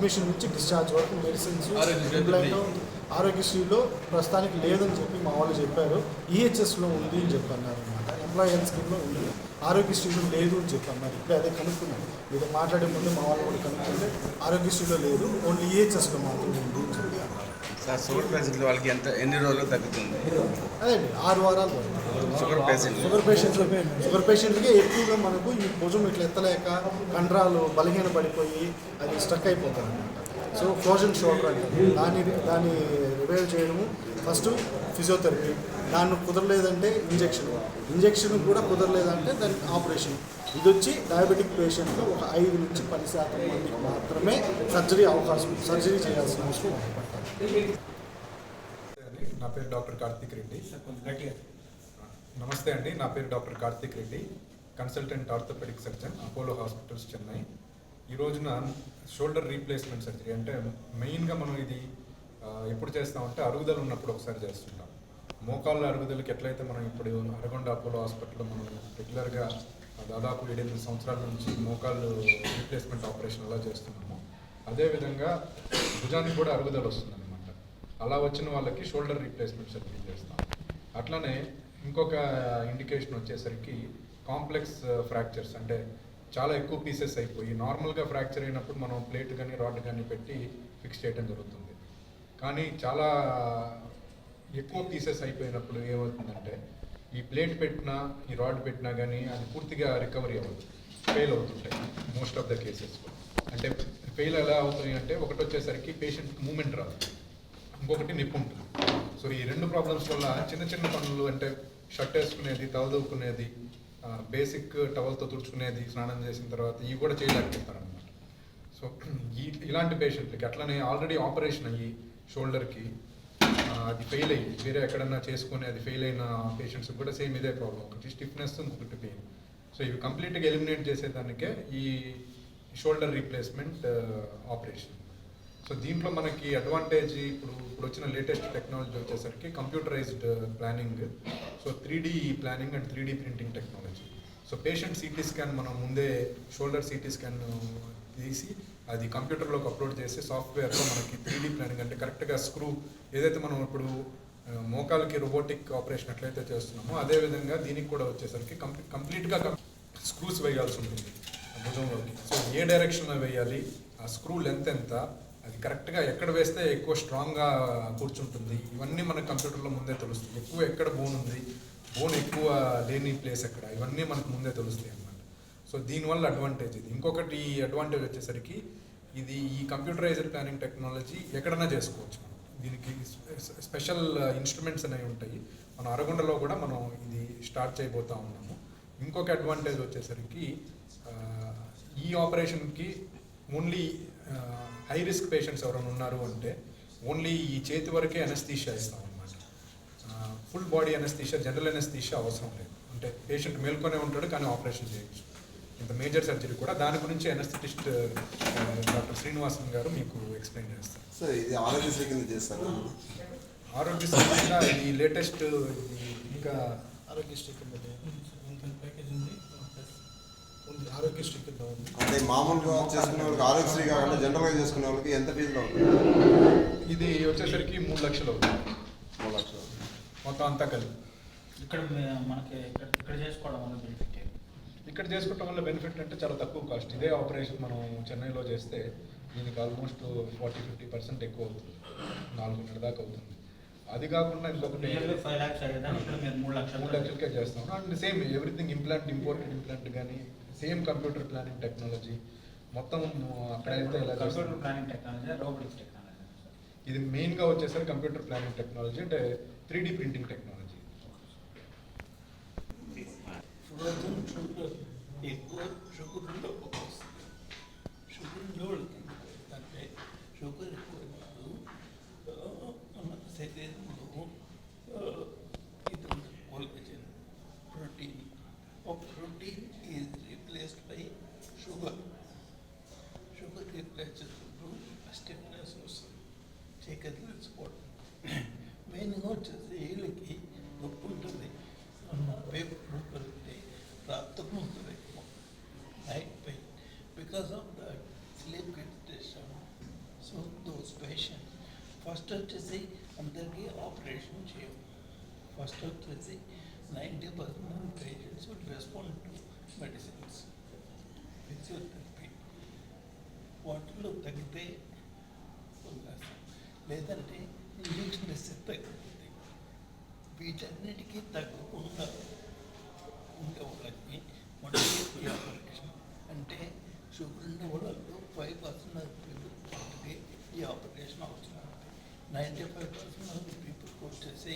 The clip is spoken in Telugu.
అడ్మిషన్ నుంచి డిశ్చార్జ్ వరకు మెడిసిన్స్ ఆరోగ్యశ్రీలో ప్రస్తుతానికి లేదని చెప్పి మా వాళ్ళు చెప్పారు. ఈహెచ్ఎస్లో ఉంది అని చెప్పి అన్నారు అనమాట ఎంప్లాయీ హెల్త్ స్కీమ్లో ఉంది. ఆరోగ్యశ్రీలో లేదు అని చెప్పి అన్నారు. ఇప్పుడు అదే కనుక్కున్నాను మీతో మాట్లాడే ముందు మా వాళ్ళు కూడా కనుక్కుంటే ఆరోగ్యశ్రీలో లేదు ఓన్లీ ఈహెచ్ఎస్లో మాత్రమే ఉంది అని చెప్పి అన్నారు. సార్ వాళ్ళకి ఎంత ఎన్ని రోజులు తగ్గుతుంది? అదే ఆరు వారాలు. షుగర్ పేషెంట్ షుగర్ పేషెంట్లు షుగర్ పేషెంట్లకి ఎక్కువగా మనకు ఈ భుజం ఇట్లా ఎత్తలేక కండరాలు బలహీన పడిపోయి అది స్టక్ అయిపోతారు అనమాట సో ఫ్రోజన్ షోల్డర్ అంటారు దాన్ని దాన్ని రివైవ్ చేయడము ఫస్ట్ ఫిజియోథెరపీ దాన్ని కుదరలేదంటే ఇంజెక్షన్ ఇంజెక్షన్ కూడా కుదరలేదంటే దానికి ఆపరేషన్ ఇది వచ్చి డయాబెటిక్ పేషెంట్లు ఒక ఐదు నుంచి పది శాతం మందికి మాత్రమే సర్జరీ అవకాశం సర్జరీ చేయాల్సిన అవసరం పడుతుంది నా పేరు డాక్టర్ కార్తీక్ రెడ్డి. నమస్తే అండి నా పేరు doctor Karthik Reddy consultant orthopaedic surgeon Apollo hospitals Chennai. ఈ రోజున షోల్డర్ రీప్లేస్మెంట్ సర్జరీ అంటే మెయిన్గా మనం ఇది ఎప్పుడు చేస్తామంటే అరుగుదల ఉన్నప్పుడు ఒకసారి చేస్తుంటాం. మోకాళ్ళ అరుగుదలకి ఎట్లయితే మనం ఇప్పుడు అరగొండ అపోలో హాస్పిటల్లో మనం రెగ్యులర్గా దాదాపు ఏడెనిమిది సంవత్సరాల నుంచి మోకాళ్ళు రీప్లేస్మెంట్ ఆపరేషన్ అలా చేస్తున్నాము. అదేవిధంగా భుజానికి కూడా అరుగుదల వస్తుందన్నమాట. అలా వచ్చిన వాళ్ళకి షోల్డర్ రీప్లేస్మెంట్ సర్జరీ చేస్తాం. అట్లనే ఇంకొక ఇండికేషన్ వచ్చేసరికి కాంప్లెక్స్ ఫ్రాక్చర్స్ uh, అంటే చాలా ఎక్కువ పీసెస్ అయిపోయి నార్మల్గా ఫ్రాక్చర్ అయినప్పుడు మనం ప్లేట్ కానీ రాడ్ కానీ పెట్టి ఫిక్స్ చేయడం జరుగుతుంది. కానీ చాలా ఎక్కువ పీసెస్ అయిపోయినప్పుడు ఏమవుతుందంటే ఈ ప్లేట్ పెట్టినా ఈ రాడ్ పెట్టినా కానీ అది పూర్తిగా రికవరీ అవ్వదు. ఫెయిల్ అవుతుంటాయి మోస్ట్ ఆఫ్ ద కేసెస్ అంటే ఫెయిల్ ఎలా అవుతుంది అంటే ఒకటి వచ్చేసరికి పేషెంట్ మూమెంట్ రాదు. ఇంకొకటి నిప్పు ఉంటుంది. సో ఈ రెండు ప్రాబ్లమ్స్ వల్ల చిన్న చిన్న పనులు అంటే షర్ట్ వేసుకునేది తవదవుకునేది బేసిక్ టవల్తో తుడుచుకునేది స్నానం చేసిన తర్వాత ఇవి కూడా చేయలేకపోతారు అనమాట సో ఈ ఇలాంటి పేషెంట్లకి అట్లనే ఆల్రెడీ ఆపరేషన్ అయ్యి షోల్డర్కి అది ఫెయిల్ అయ్యి వేరే ఎక్కడన్నా చేసుకుని అది ఫెయిల్ అయిన పేషెంట్స్కి కూడా సేమ్ ఇదే ప్రాబ్లం ఒకటి స్టిఫ్నెస్ ఇంకొకటి పెయిన్ సో ఇవి కంప్లీట్గా ఎలిమినేట్ చేసేదానికే ఈ షోల్డర్ రీప్లేస్మెంట్ ఆపరేషన్ సో దీంట్లో మనకి అడ్వాంటేజ్ ఇప్పుడు ఇప్పుడు వచ్చిన లేటెస్ట్ టెక్నాలజీ వచ్చేసరికి computerised planning so three D planning and three D printing technology so patient CT scan మనం ముందే షోల్డర్ సిటీ స్కాన్ తీసి అది కంప్యూటర్లోకి అప్లోడ్ చేసి సాఫ్ట్వేర్లో మనకి త్రీ డి ప్లానింగ్ అంటే కరెక్ట్గా స్క్రూ ఏదైతే మనం ఇప్పుడు మోకాలకి రోబోటిక్ ఆపరేషన్ ఎట్లయితే చేస్తున్నామో అదే విధంగా దీనికి కూడా వచ్చేసరికి కంప్లీ కంప్లీట్గా స్క్రూస్ వేయాల్సి ఉంటుంది భుజంలోకి. సో ఏ డైరెక్షన్లో వేయాలి? ఆ స్క్రూ లెంత్ ఎంత? అది కరెక్ట్గా ఎక్కడ వేస్తే ఎక్కువ స్ట్రాంగ్గా కూర్చుంటుంది. ఇవన్నీ మనకు కంప్యూటర్లో ముందే తెలుస్తుంది. ఎక్కువ ఎక్కడ బోన్ ఉంది? బోన్ ఎక్కువ లేని ప్లేస్ ఎక్కడ? ఇవన్నీ మనకు ముందే తెలుస్తాయి అన్నమాట. సో దీనివల్ల అడ్వాంటేజ్ ఇది. ఇంకొకటి అడ్వాంటేజ్ వచ్చేసరికి ఇది ఈ కంప్యూటరైజ్డ్ ప్లానింగ్ టెక్నాలజీ ఎక్కడైనా చేసుకోవచ్చు మనం. దీనికి స్పెషల్ ఇన్స్ట్రుమెంట్స్ అనేవి ఉంటాయి. మన అరగొండలో కూడా మనం ఇది స్టార్ట్ చేయబోతా ఉన్నాము. ఇంకొక అడ్వాంటేజ్ వచ్చేసరికి ఈ ఆపరేషన్కి ఓన్లీ హై రిస్క్ పేషెంట్స్ ఎవరైనా ఉన్నారు అంటే ఓన్లీ ఈ చేతి వరకే అనస్థీషియా ఇస్తాం అనమాట full body anaesthesia general anaesthesia అవసరం లేదు. అంటే పేషెంట్ మేల్కొనే ఉంటాడు కానీ ఆపరేషన్ చేయొచ్చు ఇంత మేజర్ సర్జరీ కూడా దాని గురించి అనస్థిటిస్ట్ డాక్టర్ శ్రీనివాసన్ గారు మీకు ఎక్స్ప్లెయిన్ చేస్తారు. సార్ ఇది ఆరోగ్యశ్రీ కింద చేస్తారు? ఆరోగ్యశ్రీ ఇది లేటెస్ట్ ఇంకా ఆరోగ్యశ్రీ కింద. ఉంది. ఆరోగ్యశ్రీ కింద ఉంది. అంటే మామూలుగా చేసుకునే వాళ్ళకి ఆరోగ్యశ్రీ కాకుండా జనరల్గా చేసుకునే వాళ్ళకి ఎంత ఫీజులో ఉంటుంది? ఇది వచ్చేసరికి మూడు లక్షలు అవుతుంది. మూడు లక్షలు. మొత్తం అంతా కలిపి. ఇక్కడ మనకి ఇక్కడ ఇక్కడ చేసుకోవడం వల్ల బెనిఫిట్ ఏంటి ఇక్కడ చేసుకోవటం వల్ల బెనిఫిట్ అంటే చాలా తక్కువ కాస్ట్ ఇదే ఆపరేషన్ మనం చెన్నైలో చేస్తే దీనికి ఆల్మోస్ట్ ఫార్టీ ఫిఫ్టీ పర్సెంట్ ఎక్కువ అవుతుంది. నాలుగున్నర దాకా అవుతుంది. అది కాకుండా ఇంకొకటి ఫైవ్ ల్యాక్స్ మూడు లక్షలు మూడు లక్షలకే చేస్తాం and same everything implant imported implant కానీ సేమ్ కంప్యూటర్ ప్లానింగ్ టెక్నాలజీ మొత్తం కంప్యూటర్ చేస్తాం. ప్లానింగ్ టెక్నాలజీ రోబోటిక్స్ టెక్నాలజీ ఇది మెయిన్గా వచ్చేసరికి కంప్యూటర్ ప్లానింగ్ టెక్నాలజీ అంటే త్రీ డి ప్రింటింగ్ టెక్నాలజీ రోజు షుగర్ ఎక్కువ షుగర్ ఉండకపోతే షుగర్ జోడికి అంటే షుగర్ ఎక్కువ మన శరీరంలో ఆ, ఇది కొలజన్ ప్రోటీన్ ఆ protein is replaced by sugar sugar replace వస్తుంది చీకటి తెలిసిపోవడం మెయిన్గా వచ్చేసి వీళ్ళకి నొప్పి ఉంటుంది నొప్పి ఉంటుంది రక్తం ఉంటుంది night pain because of that sleep disturb first వచ్చేసి అందరికీ ఆపరేషన్ చేయం ఫస్ట్ వచ్చేసి ninety percent patients will respond to medicines physiotherapy వాటిల్లో తగ్గితే వదిలేస్తాం లేదంటే ఇంజక్షన్ వేస్తే తగ్గుతుంది వీటన్నిటికీ తగ్గకుండా ఉండే వాళ్ళకి మొదటి ఆపరేషన్ అంటే షుగర్ ఉండే వాళ్ళు ఫైవ్ పర్సెంట్ పీపుల్కి ఈ ఆపరేషన్ అవసరం. నైంటీ ఫైవ్ పర్సెంట్ పీపుల్ కోర్ట్ చేసి